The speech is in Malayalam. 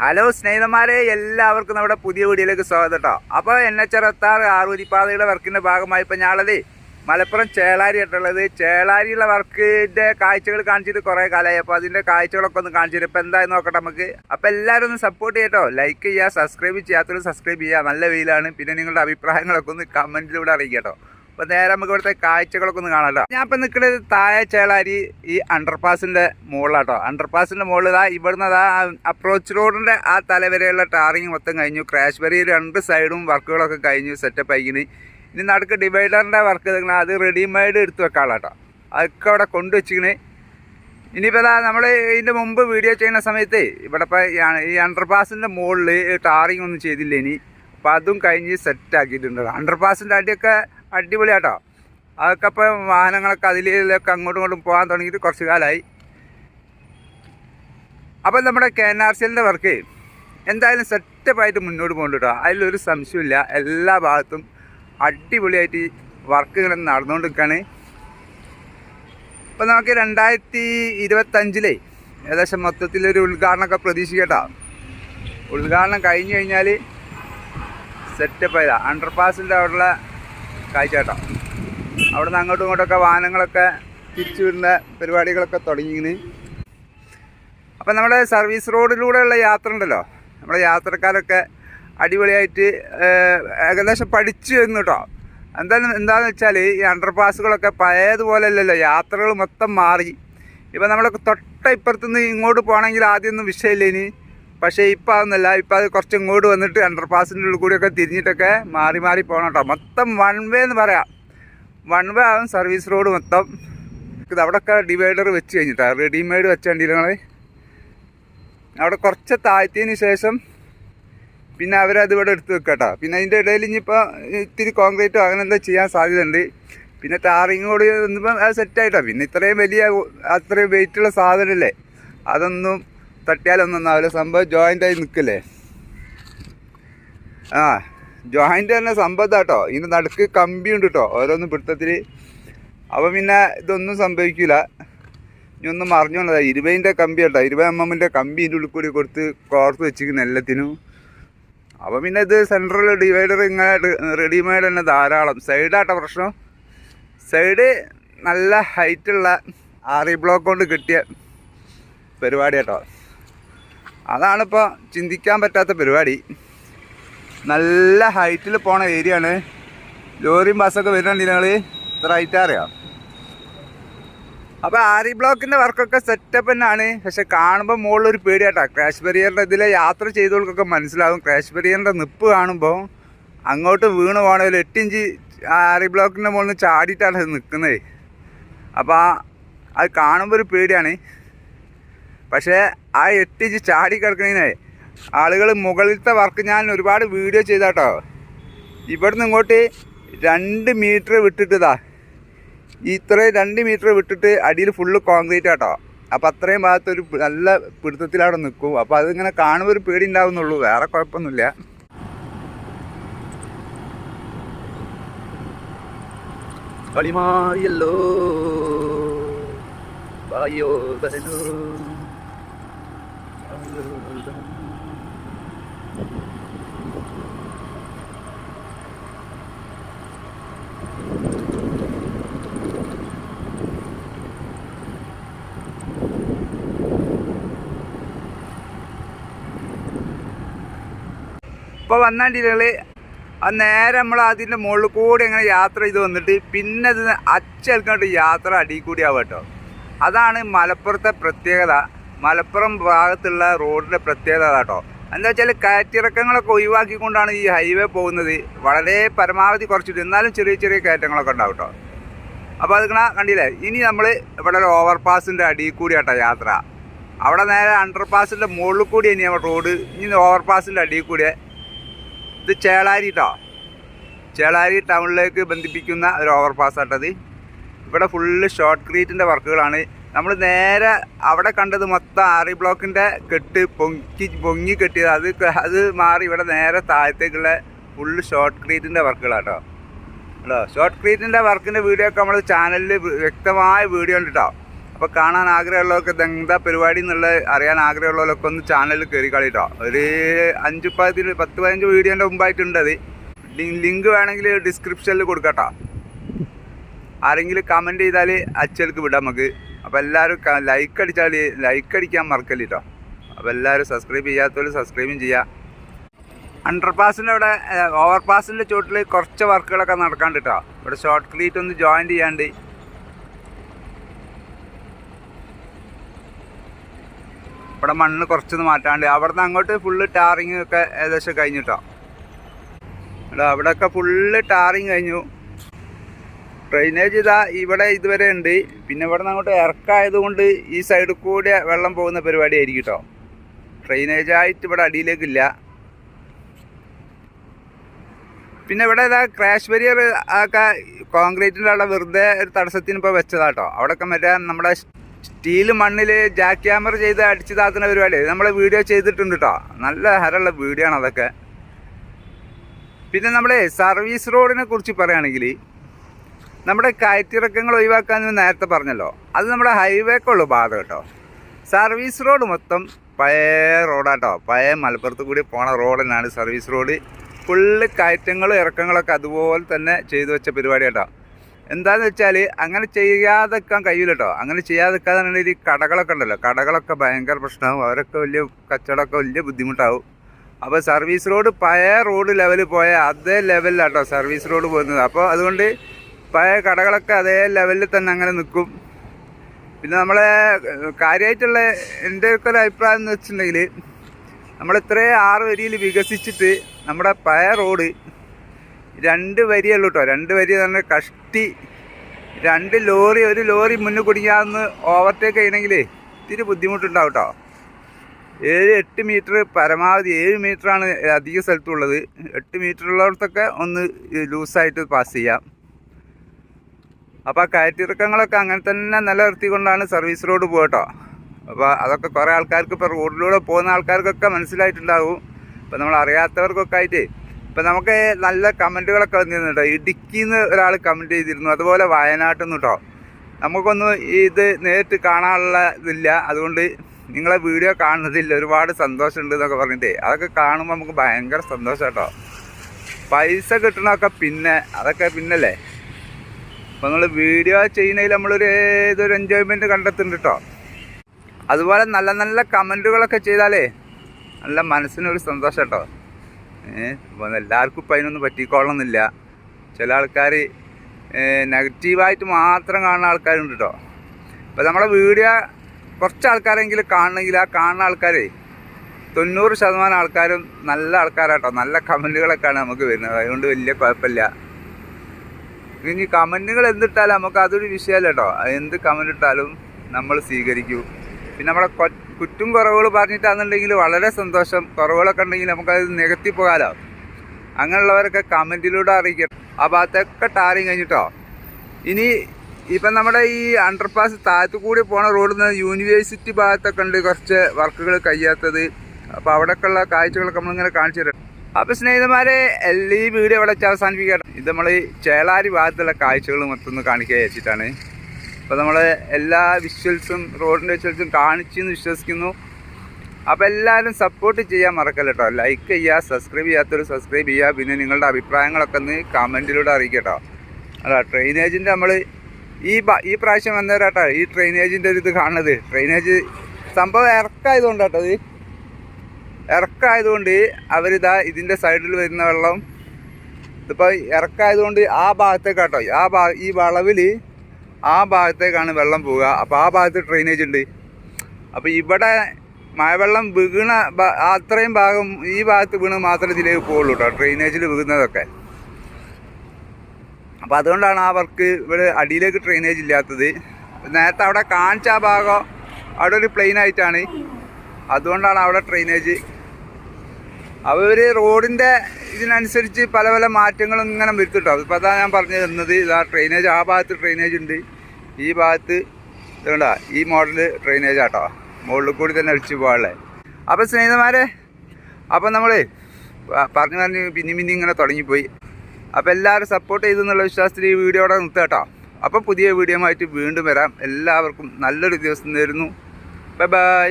ഹലോ സ്നേഹിതന്മാരെ എല്ലാവർക്കും നമ്മുടെ പുതിയ വീഡിയോയിലേക്ക് സ്വാഗതം കേട്ടോ അപ്പോൾ എൻ എച്ച് അറുപത്താറ് പാതയുടെ വർക്കിന്റെ ഭാഗമായി ഇപ്പോൾ ഞാളത് മലപ്പുറം ചേളാരി ആയിട്ടുള്ളത്. ചേളാരിയുള്ള വർക്കിന്റെ കാഴ്ചകൾ കാണിച്ചിട്ട് കുറേ കാലമായി അപ്പോൾ അതിന്റെ കാഴ്ചകളൊക്കെ ഒന്ന് കാണിച്ചിട്ട് ഇപ്പോൾ എന്തായാലും നോക്കട്ടെ നമുക്ക്. അപ്പോൾ എല്ലാവരും ഒന്ന് സപ്പോർട്ട് ചെയ്യട്ടോ ലൈക്ക് ചെയ്യുക സബ്സ്ക്രൈബ് ചെയ്യാത്തവരും സബ്സ്ക്രൈബ് ചെയ്യുക നല്ല വെയിലാണ്. പിന്നെ നിങ്ങളുടെ അഭിപ്രായങ്ങളൊക്കെ ഒന്ന് കമന്റിലൂടെ അറിയിക്കട്ടോ കേട്ടോ അപ്പോൾ നേരെ നമുക്ക് ഇവിടുത്തെ കാഴ്ചകളൊക്കെ ഒന്ന് കാണാമല്ലോ ഞാൻ ഇപ്പം നിൽക്കുന്നത് താഴെ ചേളാരി ഈ അണ്ടർപാസിന്റെ മുകളിലാട്ടോ അണ്ടർപാസിന്റെ മുകളിൽ ഇതാ ഇവിടുന്ന് അതാ അപ്രോച്ച് റോഡിന്റെ ആ തലവരെയുള്ള ടാറിങ് മൊത്തം കഴിഞ്ഞു. ക്രാഷ് ബറി രണ്ട് സൈഡും വർക്കുകളൊക്കെ കഴിഞ്ഞു സെറ്റപ്പ് ആയിക്കിന്. ഇനി നടുക്ക് ഡിവൈഡറിന്റെ വർക്ക് ചെയ്തിങ്ങനെ അത് റെഡിമെയ്ഡ് എടുത്ത് വെക്കാനുള്ള കേട്ടോ അതൊക്കെ അവിടെ കൊണ്ടുവച്ചിക്കണ് ഇനിയിപ്പോൾ ഇതാ നമ്മൾ ഇതിന്റെ മുമ്പ് വീഡിയോ ചെയ്യുന്ന സമയത്ത് ഇവിടെ ഇപ്പോൾ ഈ അണ്ടർപാസിന്റെ മുകളിൽ ടാറിങ് ഒന്നും ചെയ്തില്ല ഇനി അപ്പോൾ അതും കഴിഞ്ഞ് സെറ്റ് ആക്കിയിട്ടുണ്ട്. അണ്ടർപാസിന്റെ അടിയൊക്കെ അടിപൊളിയാട്ടോ. അതൊക്കെ ഇപ്പം വാഹനങ്ങളൊക്കെ അതിലൊക്കെ അങ്ങോട്ടും ഇങ്ങോട്ടും പോകാൻ തുടങ്ങിയിട്ട് കുറച്ച് കാലമായി അപ്പം നമ്മുടെ കെ എൻ ആർ സി എല്ലിന്റെ വർക്ക് എന്തായാലും സെറ്റപ്പായിട്ട് മുന്നോട്ട് പോകുന്നുണ്ട് കേട്ടോ അതിലൊരു സംശയമില്ല എല്ലാ ഭാഗത്തും അടിപൊളിയായിട്ട് വർക്ക് ഇങ്ങനെ നടന്നുകൊണ്ടിരിക്കുകയാണ്. ഇപ്പം നമുക്ക് രണ്ടായിരത്തി ഇരുപത്തഞ്ചിലെ ഏകദേശം മൊത്തത്തിലൊരു ഉദ്ഘാടനമൊക്കെ പ്രതീക്ഷിക്കട്ടോ. ഉദ്ഘാടനം കഴിഞ്ഞ് കഴിഞ്ഞാൽ സെറ്റപ്പ് ആയതാ അണ്ടർപാസിന്റെ അവിടെയുള്ള കാഴ്ച അവിടെ നിന്ന് അങ്ങോട്ടും ഇങ്ങോട്ടൊക്കെ വാഹനങ്ങളൊക്കെ തിരിച്ചു വിടുന്ന പരിപാടികളൊക്കെ തുടങ്ങിയിന്. അപ്പം നമ്മുടെ സർവീസ് റോഡിലൂടെയുള്ള യാത്ര ഉണ്ടല്ലോ നമ്മുടെ യാത്രക്കാരൊക്കെ അടിപൊളിയായിട്ട് ഏകദേശം പഠിച്ചു എന്ന് കേട്ടോ എന്തായാലും എന്താണെന്ന് വെച്ചാൽ ഈ അണ്ടർപാസുകളൊക്കെ പഴയതുപോലെ അല്ലല്ലോ യാത്രകൾ മൊത്തം മാറി. ഇപ്പം നമ്മളൊക്കെ തൊട്ട ഇപ്പുറത്തുനിന്ന് ഇങ്ങോട്ട് പോകണമെങ്കിൽ ആദ്യമൊന്നും വിഷയമില്ല ഇനി പക്ഷേ ഇപ്പം അതൊന്നുമല്ല. ഇപ്പം അത് കുറച്ച് ഇങ്ങോട്ട് വന്നിട്ട് അണ്ടർ പാസിന്റെ ഉള്ളിൽ കൂടിയൊക്കെ തിരിഞ്ഞിട്ടൊക്കെ മാറി മാറി പോകണം കേട്ടോ മൊത്തം വൺ വേ എന്ന് പറയാം. വൺ വേ ആവും സർവീസ് റോഡ് മൊത്തം. ഇത് അവിടെയൊക്കെ ഡിവൈഡർ വെച്ച് കഴിഞ്ഞിട്ടാണ് റെഡിമെയ്ഡ് വെച്ച വണ്ടികൾ അവിടെ കുറച്ച് താഴ്ത്തിയതിന് ശേഷം പിന്നെ അവരത് ഇവിടെ എടുത്ത് വെക്കട്ടോ പിന്നെ അതിന്റെ ഇടയിൽ ഇനിയിപ്പോൾ ഇത്തിരി കോൺക്രീറ്റോ അങ്ങനെ എന്താ ചെയ്യാൻ സാധ്യതയുണ്ട്. പിന്നെ ടാറിങ് കൂടി ഒന്നിപ്പം അത് സെറ്റായിട്ടോ പിന്നെ ഇത്രയും വലിയ അത്രയും വെയിറ്റുള്ള സാധനമല്ലേ അതൊന്നും തട്ടിയാലൊന്നും ഒന്നാവില്ല സംഭവം ജോയിന്റ് ആയി നിൽക്കില്ലേ? ആ ജോയിന്റ് തന്നെ സംഭവം കേട്ടോ ഇതിന്റെ നടുക്ക് കമ്പി ഉണ്ട് കേട്ടോ ഓരോന്ന് പിടുത്തത്തിൽ അപ്പോൾ പിന്നെ ഇതൊന്നും സംഭവിക്കില്ല ഇനി ഒന്നും മറിഞ്ഞോണ്ടതാ ഇരുപതിന്റെ കമ്പി കേട്ടോ. ഇരുപത് എം എമ്മിന്റെ കമ്പി ഇതിന്റെ ഉള്ളിൽ കൂടി കൊടുത്ത് കോർത്ത് വെച്ചിരിക്കുന്ന എല്ലാത്തിനും. അപ്പോൾ പിന്നെ ഇത് സെൻട്രൽ ഡിവൈഡർ ഇങ്ങനെ റെഡിമെയ്ഡ് തന്നെ ധാരാളം. സൈഡാട്ടോ പ്രശ്നം. സൈഡ് നല്ല ഹൈറ്റുള്ള ആറി ബ്ലോക്ക് കൊണ്ട് കിട്ടിയ പരിപാടി കേട്ടോ. അതാണിപ്പോൾ ചിന്തിക്കാൻ പറ്റാത്ത പരിപാടി. നല്ല ഹൈറ്റിൽ പോണ ഏരിയ ആണ്. ലോറിയും ബസ്സൊക്കെ വരുന്നുണ്ട് ഞങ്ങൾ ഇത്ര ഹൈറ്റ് അറിയാം? അപ്പോൾ ആരി ബ്ലോക്കിന്റെ വർക്കൊക്കെ സെറ്റപ്പ് തന്നെയാണ്. പക്ഷെ കാണുമ്പോൾ മുകളിൽ ഒരു പേടിയാട്ടോ. ക്രാഷ് ബെറിയറിന്റെ ഇതിലെ യാത്ര ചെയ്തവർക്കൊക്കെ മനസ്സിലാവും. ക്രാഷ് ബെറിയറിന്റെ നിപ്പ് കാണുമ്പോൾ അങ്ങോട്ട് വീണ് പോകണ ഒരു എട്ടിഞ്ച് ആരി ബ്ലോക്കിന്റെ മുകളിൽ നിന്ന് ചാടിയിട്ടാണ് അത് നിൽക്കുന്നത് അപ്പോൾ അത് കാണുമ്പോൾ ഒരു പേടിയാണ്. പക്ഷേ ആ എട്ടിഞ്ച് ചാടി കിടക്കുന്നതിനെ. ആളുകൾ മുകളിലത്തെ വർക്ക് ഞാൻ ഒരുപാട് വീഡിയോ ചെയ്താട്ടോ. ഇവിടുന്ന് ഇങ്ങോട്ട് രണ്ട് മീറ്റർ വിട്ടിട്ടതാ ഇത്രയും രണ്ട് മീറ്റർ വിട്ടിട്ട് അടിയിൽ ഫുള്ള് കോൺക്രീറ്റ് ആട്ടോ. അപ്പം അത്രയും ഭാഗത്തൊരു ഒരു നല്ല പിടുത്തത്തിൽ അവിടെ നിൽക്കും. അപ്പോൾ അതിങ്ങനെ കാണുമ്പോൾ ഒരു പേടി ഉണ്ടാവുന്നുള്ളൂ. വേറെ കുഴപ്പമൊന്നുമില്ല. കളിമാറിയല്ലോ ബായോ വരനോ. ഇപ്പോൾ ആ നേരെ നമ്മൾ അതിന്റെ മുകളിൽ കൂടി അങ്ങനെ യാത്ര ചെയ്ത് വന്നിട്ട് പിന്നെ അത് അച്ചേൽക്കാണ്ട് യാത്ര അടിയിൽ കൂടി ആവട്ടോ. അതാണ് മലപ്പുറത്തെ പ്രത്യേകത. മലപ്പുറം ഭാഗത്തുള്ള റോഡിന്റെ പ്രത്യേകത കേട്ടോ എന്താ വെച്ചാൽ കയറ്റിറക്കങ്ങളൊക്കെ ഒഴിവാക്കിക്കൊണ്ടാണ് ഈ ഹൈവേ പോകുന്നത്. വളരെ പരമാവധി കുറച്ചിട്ട് എന്നാലും ചെറിയ ചെറിയ കയറ്റങ്ങളൊക്കെ ഉണ്ടാവും കേട്ടോ അപ്പോൾ അതിങ്ങനെ കണ്ടില്ലേ? ഇനി നമ്മൾ ഇവിടെ ഒരു ഓവർ പാസിന്റെ അടിയിൽ കൂടി കേട്ടോ യാത്ര. അവിടെ നേരെ അണ്ടർ പാസിന്റെ മുകളിൽ കൂടി ഇനി റോഡ് ഇനി ഓവർ പാസിന്റെ അടിയിൽ കൂടി. ഇത് ചേളാരി കേട്ടോ ചേളാരി ടൗണിലേക്ക് ബന്ധിപ്പിക്കുന്ന ഒരു ഓവർ പാസ് ആട്ടത്. ഇവിടെ ഫുള്ള് ഷോർട്ട് ക്രീറ്റിന്റെ വർക്കുകളാണ് നമ്മൾ നേരെ അവിടെ കണ്ടത് മൊത്തം ആറി ബ്ലോക്കിന്റെ കെട്ട് പൊങ്ങി പൊങ്ങി കെട്ടിയത്. അത് അത് മാറി ഇവിടെ നേരെ താഴത്തേക്കുള്ള ഫുള്ള് ഷോർട്ട് ക്രീറ്റിന്റെ വർക്കുകളാട്ടോ. കേട്ടോ? ഷോർട്ട് ക്രീറ്റിന്റെ വർക്കിന്റെ വീഡിയോ ഒക്കെ നമ്മൾ ചാനലിൽ വ്യക്തമായ വീഡിയോ ഉണ്ട് കേട്ടോ അപ്പോൾ കാണാൻ ആഗ്രഹമുള്ളവർക്ക് എന്താ പരിപാടി എന്നുള്ളത് അറിയാൻ ആഗ്രഹമുള്ളവരൊക്കെ ഒന്ന് ചാനലിൽ കയറി കളിട്ടോ ഒരു അഞ്ച് പതി പത്ത് പതിനഞ്ച് വീഡിയോന്റെ മുമ്പായിട്ടുണ്ട് അത്. ലിങ്ക് വേണമെങ്കിൽ ഡിസ്ക്രിപ്ഷനിൽ കൊടുക്കട്ടോ ആരെങ്കിലും കമന്റ് ചെയ്താൽ അച്ചൽക്ക് വിടാം നമുക്ക്. അപ്പോൾ എല്ലാവരും ലൈക്ക് അടിച്ചാൽ ലൈക്ക് അടിക്കാൻ മറക്കല്ല കേട്ടോ അപ്പോൾ എല്ലാവരും സബ്സ്ക്രൈബ് ചെയ്യാത്തവർ സബ്സ്ക്രൈബും ചെയ്യുക അണ്ടർ പാസിന്റെ അവിടെ ഓവർ പാസിന്റെ ചോട്ടിൽ കുറച്ച് വർക്കുകളൊക്കെ നടക്കാണ്ട് കേട്ടോ ഇവിടെ ഷോർട്ട് ക്ലീറ്റ് ഒന്ന് ജോയിൻ ചെയ്യാണ്ട്. ഇവിടെ മണ്ണ് കുറച്ചൊന്ന് മാറ്റാണ്ട്. അവിടെ നിന്ന് അങ്ങോട്ട് ഫുള്ള് ടാറിങ് ഒക്കെ ഏകദേശം കഴിഞ്ഞിട്ടോ. എടാ അവിടെയൊക്കെ ഫുള്ള് ടാറിങ് കഴിഞ്ഞു. ഡ്രെയിനേജ് ഇതാ ഇവിടെ ഇതുവരെ ഉണ്ട്. പിന്നെ ഇവിടെ നിന്ന് അങ്ങോട്ട് ഇറക്കായതുകൊണ്ട് ഈ സൈഡിൽ കൂടെ വെള്ളം പോകുന്ന പരിപാടി ആയിരിക്കും കേട്ടോ ഡ്രെയിനേജ് ആയിട്ട് ഇവിടെ അടിയിലേക്കില്ല. പിന്നെ ഇവിടെ ഇതാ ക്രാഷ് ബരിയർ ഒക്കെ കോൺക്രീറ്റിന്റെ അവിടെ വെറുതെ ഒരു തടസ്സത്തിന് ഇപ്പോൾ വെച്ചതാട്ടോ അവിടെയൊക്കെ മറ്റേ നമ്മുടെ സ്റ്റീൽ മണ്ണിൽ ജാക്ക് ക്യാമറ ചെയ്ത് അടിച്ചിതാക്കുന്ന പരിപാടി. നമ്മൾ വീഡിയോ ചെയ്തിട്ടുണ്ട് കേട്ടോ നല്ല ഹരമുള്ള വീഡിയോ ആണ് അതൊക്കെ. പിന്നെ നമ്മുടെ സർവീസ് റോഡിനെ കുറിച്ച് പറയുകയാണെങ്കിൽ നമ്മുടെ കയറ്റിറക്കങ്ങൾ ഒഴിവാക്കാൻ നേരത്തെ പറഞ്ഞല്ലോ. അത് നമ്മുടെ ഹൈവേക്കുള്ള ബാധ കേട്ടോ. സർവീസ് റോഡ് മൊത്തം പഴയ റോഡാട്ടോ. പഴയ മലപ്പുറത്ത് കൂടി പോണ റോഡ് തന്നെയാണ് സർവീസ് റോഡ്. ഫുള്ള് കയറ്റങ്ങളും ഇറക്കങ്ങളൊക്കെ അതുപോലെ തന്നെ ചെയ്തു വെച്ച പരിപാടി കേട്ടോ എന്താന്ന് വെച്ചാൽ അങ്ങനെ ചെയ്യാതെക്കാൻ കഴിയില്ല കേട്ടോ അങ്ങനെ ചെയ്യാതെക്കാതെ ഈ കടകളൊക്കെ ഉണ്ടല്ലോ. കടകളൊക്കെ ഭയങ്കര പ്രശ്നമാവും. അവരൊക്കെ വലിയ കച്ചവടമൊക്കെ വലിയ ബുദ്ധിമുട്ടാവും. അപ്പോൾ സർവീസ് റോഡ് പഴയ റോഡ് ലെവലിൽ പോയ അതേ ലെവലിലാട്ടോ സർവീസ് റോഡ് പോകുന്നത്. അപ്പോൾ അതുകൊണ്ട് പഴയ കടകളൊക്കെ അതേ ലെവലിൽ തന്നെ അങ്ങനെ നിൽക്കും പിന്നെ നമ്മളെ കാര്യമായിട്ടുള്ള എന്റെ ഒക്കെ ഒരു അഭിപ്രായം എന്ന് വെച്ചിട്ടുണ്ടെങ്കിൽ നമ്മൾ ഇത്രയും ആറ് വരിയിൽ വികസിച്ചിട്ട് നമ്മുടെ പഴയ റോഡ് രണ്ട് വരിയുള്ളൂ കേട്ടോ രണ്ട് വരി തന്നെ കഷ്ടി രണ്ട് ലോറി ഒരു ലോറി മുന്നിൽ കുടിക്കാമെന്ന് ഓവർടേക്ക് ചെയ്യണമെങ്കിൽ ഇത്തിരി ബുദ്ധിമുട്ടുണ്ടാവും കേട്ടോ ഏഴ് എട്ട് മീറ്റർ പരമാവധി ഏഴ് മീറ്ററാണ് അധിക സ്ഥലത്തുള്ളത്. എട്ട് മീറ്റർ ഉള്ളിടത്തൊക്കെ ഒന്ന് ലൂസായിട്ട് പാസ് ചെയ്യാം. അപ്പോൾ ആ കയറ്റിറക്കങ്ങളൊക്കെ അങ്ങനെ തന്നെ നിലനിർത്തിക്കൊണ്ടാണ് സർവീസ് റോഡ് പോകട്ടോ. അപ്പോൾ അതൊക്കെ കുറേ ആൾക്കാർക്ക് ഇപ്പോൾ റോഡിലൂടെ പോകുന്ന ആൾക്കാർക്കൊക്കെ മനസ്സിലായിട്ടുണ്ടാവും. ഇപ്പോൾ നമ്മൾ അറിയാത്തവർക്കൊക്കെ ആയിട്ട്. ഇപ്പം നമുക്ക് നല്ല കമന്റുകളൊക്കെ വന്നിരുന്നു കേട്ടോ ഇടുക്കിയിൽ ഒരാൾ കമന്റ് ചെയ്തിരുന്നു. അതുപോലെ വയനാട്ടിൽ നിന്ന് കേട്ടോ നമുക്കൊന്നും ഇത് നേരിട്ട് കാണാനുള്ള ഇതില്ല. അതുകൊണ്ട് നിങ്ങളെ വീഡിയോ കാണുന്നതില്ല ഒരുപാട് സന്തോഷമുണ്ട് എന്നൊക്കെ പറഞ്ഞിട്ട്. അതൊക്കെ കാണുമ്പോൾ നമുക്ക് ഭയങ്കര സന്തോഷം കേട്ടോ പൈസ കിട്ടണമൊക്കെ പിന്നെ അതൊക്കെ പിന്നല്ലേ? അപ്പോൾ നമ്മൾ വീഡിയോ ചെയ്യുന്നതിൽ നമ്മളൊരു ഇതൊരു എൻജോയ്മെന്റ് കണ്ടെത്തുന്നുണ്ട് കേട്ടോ അതുപോലെ നല്ല നല്ല കമന്റുകളൊക്കെ ചെയ്താലേ നല്ല മനസ്സിനൊരു സന്തോഷം കേട്ടോ ഏഹ് എല്ലാവർക്കും ഇപ്പം അതിനൊന്നും പറ്റിക്കോളണമെന്നില്ല ചില ആൾക്കാർ നെഗറ്റീവായിട്ട് മാത്രം കാണുന്ന ആൾക്കാരുണ്ട് കേട്ടോ അപ്പോൾ നമ്മളെ വീഡിയോ കുറച്ച് ആൾക്കാരെങ്കിലും കാണണമെങ്കിൽ ആ കാണുന്ന ആൾക്കാരെ തൊണ്ണൂറ് ശതമാനം ആൾക്കാരും നല്ല ആൾക്കാരാട്ടോ നല്ല കമന്റുകളൊക്കെയാണ് നമുക്ക് വരുന്നത്. അതുകൊണ്ട് വലിയ കുഴപ്പമില്ല. ഇനി കമന്റുകൾ എന്തിട്ടാലും നമുക്ക് അതൊരു വിഷയമല്ല കേട്ടോ എന്ത് കമന്റ് ഇട്ടാലും നമ്മൾ സ്വീകരിക്കൂ. പിന്നെ നമ്മുടെ കുറ്റും കുറവുകൾ പറഞ്ഞിട്ടാണെന്നുണ്ടെങ്കിൽ വളരെ സന്തോഷം. കുറവുകളൊക്കെ ഉണ്ടെങ്കിൽ നമുക്കത് നികത്തി പോകാലോ. അങ്ങനെയുള്ളവരൊക്കെ കമന്റിലൂടെ അറിയിക്കും ആ ഭാഗത്തൊക്കെ ടാറിങ് കഴിഞ്ഞിട്ടോ. ഇനി ഇപ്പം നമ്മുടെ ഈ അണ്ടർപാസ് താഴത്തു കൂടി പോണ റോഡിൽ നിന്ന് യൂണിവേഴ്സിറ്റി ഭാഗത്തൊക്കെ ഉണ്ട് കുറച്ച് വർക്കുകൾ കഴിയാത്തത്. അപ്പോൾ അവിടെയൊക്കെയുള്ള കാഴ്ചകളൊക്കെ നമ്മളിങ്ങനെ കാണിച്ചു തരാം. അപ്പോൾ സ്നേഹിതന്മാരെ ഈ വീഡിയോ ഇവിടെ അവസാനിപ്പിക്കട്ടെ. ഇത് നമ്മൾ ചേളാരി ഭാഗത്തുള്ള കാഴ്ചകൾ മൊത്തം ഒന്ന് കാണിക്കുക വെച്ചിട്ടാണ് അപ്പോൾ നമ്മൾ എല്ലാ വിഷ്വൽസും റോഡിന്റെ വിഷ്വൽസും കാണിച്ചെന്ന് വിശ്വസിക്കുന്നു. അപ്പോൾ എല്ലാവരും സപ്പോർട്ട് ചെയ്യാൻ മറക്കല്ല കേട്ടോ ലൈക്ക് ചെയ്യുക സബ്സ്ക്രൈബ് ചെയ്യാത്തൊരു സബ്സ്ക്രൈബ് ചെയ്യുക. പിന്നെ നിങ്ങളുടെ അഭിപ്രായങ്ങളൊക്കെ ഒന്ന് കമന്റിലൂടെ അറിയിക്കട്ടോ. അല്ല ട്രെയിനേജിന്റെ നമ്മൾ ഈ ഈ പ്രാവശ്യം വന്നേരാട്ടോ ഈ ട്രെയിനേജിന്റെ ഒരു ഇത് കാണുന്നത്. ട്രെയിനേജ് സംഭവം ഇറക്കായതുകൊണ്ടാട്ടോ ഇത്. ഇറക്കായതുകൊണ്ട് അവരിതാ ഇതിന്റെ സൈഡിൽ വരുന്ന വെള്ളം ഇതിപ്പോൾ ഇറക്കായതുകൊണ്ട് ആ ഭാഗത്തേക്കാട്ടോ. ആ ഭാ ഈ വളവിൽ ആ ഭാഗത്തേക്കാണ് വെള്ളം പോവുക. അപ്പോൾ ആ ഭാഗത്ത് ഡ്രെയിനേജ് ഉണ്ട്. അപ്പോൾ ഇവിടെ മഴവെള്ളം വീണ അത്രയും ഭാഗം ഈ ഭാഗത്ത് വീണ് മാത്രമേ ഇതിലേക്ക് പോവുള്ളൂ കേട്ടോ ഡ്രെയിനേജിൽ വീഴുന്നതൊക്കെ. അപ്പോൾ അതുകൊണ്ടാണ് ആ വർക്ക് ഇവിടെ അടിയിലേക്ക് ഡ്രെയിനേജ് ഇല്ലാത്തത്. നേരത്തെ അവിടെ കാണിച്ച ആ ഭാഗം അവിടെ ഒരു പ്ലെയിൻ ആയിട്ടാണ്. അതുകൊണ്ടാണ് അവിടെ ഡ്രെയിനേജ് അവർ റോഡിന്റെ ഇതിനനുസരിച്ച് പല പല മാറ്റങ്ങളും ഇങ്ങനെ വരുത്തിട്ടോ ഇപ്പോൾ അതാ ഞാൻ പറഞ്ഞു തന്നത് ഇതാ ഡ്രെയിനേജ് ആ ഭാഗത്ത് ഡ്രെയിനേജ് ഉണ്ട്. ഈ ഭാഗത്ത് ഇതുകൊണ്ടാ ഈ മോഡൽ ഡ്രെയിനേജ് ആട്ടോ. മുകളിൽ കൂടി തന്നെ അടിച്ച് പോകാനുള്ളത് അപ്പോൾ സ്നേഹിതന്മാരെ അപ്പോൾ നമ്മൾ പറഞ്ഞു പറഞ്ഞ് പിന്നെ പിന്നെ ഇങ്ങനെ തുടങ്ങിപ്പോയി. അപ്പോൾ എല്ലാവരും സപ്പോർട്ട് ചെയ്തു എന്നുള്ള വിശ്വാസത്തിൽ ഈ വീഡിയോ നിർത്തുക കേട്ടോ. അപ്പോൾ പുതിയ വീഡിയോ ആയിട്ട് വീണ്ടും വരാം. എല്ലാവർക്കും നല്ലൊരു ദിവസം തരുന്നു ബൈ ബൈ